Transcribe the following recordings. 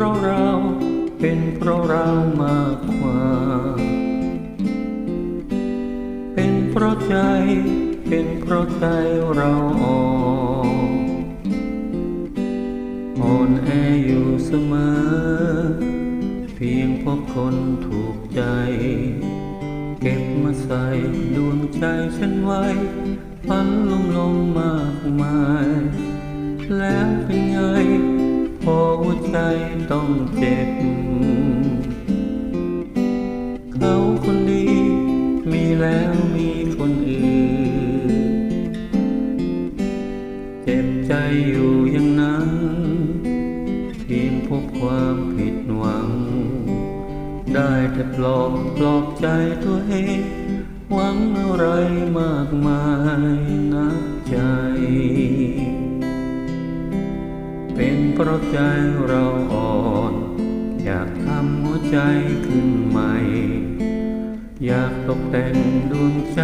ราะเรา เป็นเพราะเรามากกว่า เป็นเพราะใจ เป็นเพราะใจเราอ่อนอ่อนแออยู่เสมอ เพียงพราะคนถูกใจ เก็บมาใส่ดวงใจฉันไว้ฝันลมลมมากมาย แล้วเป็นไง ใจต้องเจ็บ เขาคนดี มีแล้วมีคนอื่น เจ็บใจอยู่อย่างนั้นเพียงพบความผิดหวัง ได้แต่ปลอบปลอบใจตัวเอง หวังอะไรมากมายนักใจ เป็นเพราะใจเราอ่อน อยากทำหัวใจขึ้นใหม่ อยากตกแต่งดวงใจ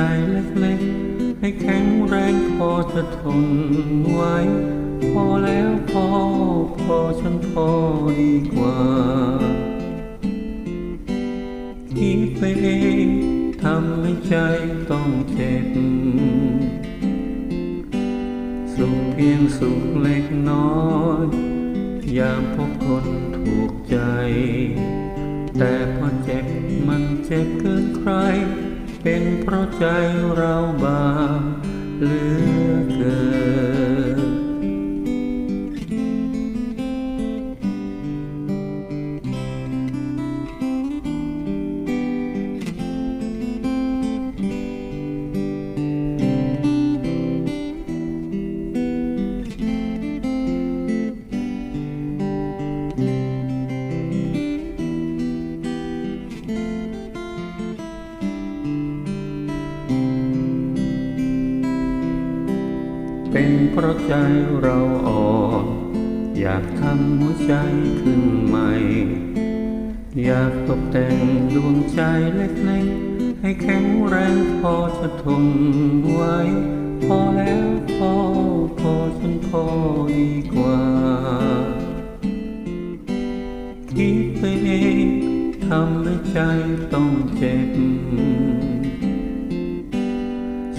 เล็กๆ ให้แข็งแรงพอจะทนไว้ พอแล้วพอ พอฉันพอดีกว่าคิดไปเองทำให้ใจต้องเจ็บสุข เพียงสุขเล็กน้อยยามพบคนถูกใจ แต่พอเจ็บมันเจ็บเกินใคร เป็นเพราะใจเราบางเหลือเกิน เป็นเพราะใจเราอ่อนอยากทำหัวใจขึ้นใหม่ อยากตกแต่งดวงใจเล็กๆ ให้แข็งแรงพอจะทนไว้ พอแล้วพอพอฉันพอดีกว่า คิดไปเองทำให้ใจต้องเจ็บ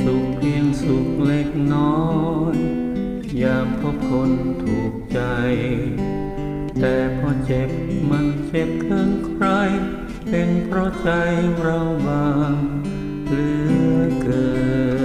สุขเพียงสุขเล็กน้อยอยากพบคนถูกใจ แต่พอเจ็บมันเจ็บเกินใคร เป็นเพราะใจเราบางเหลือเกิน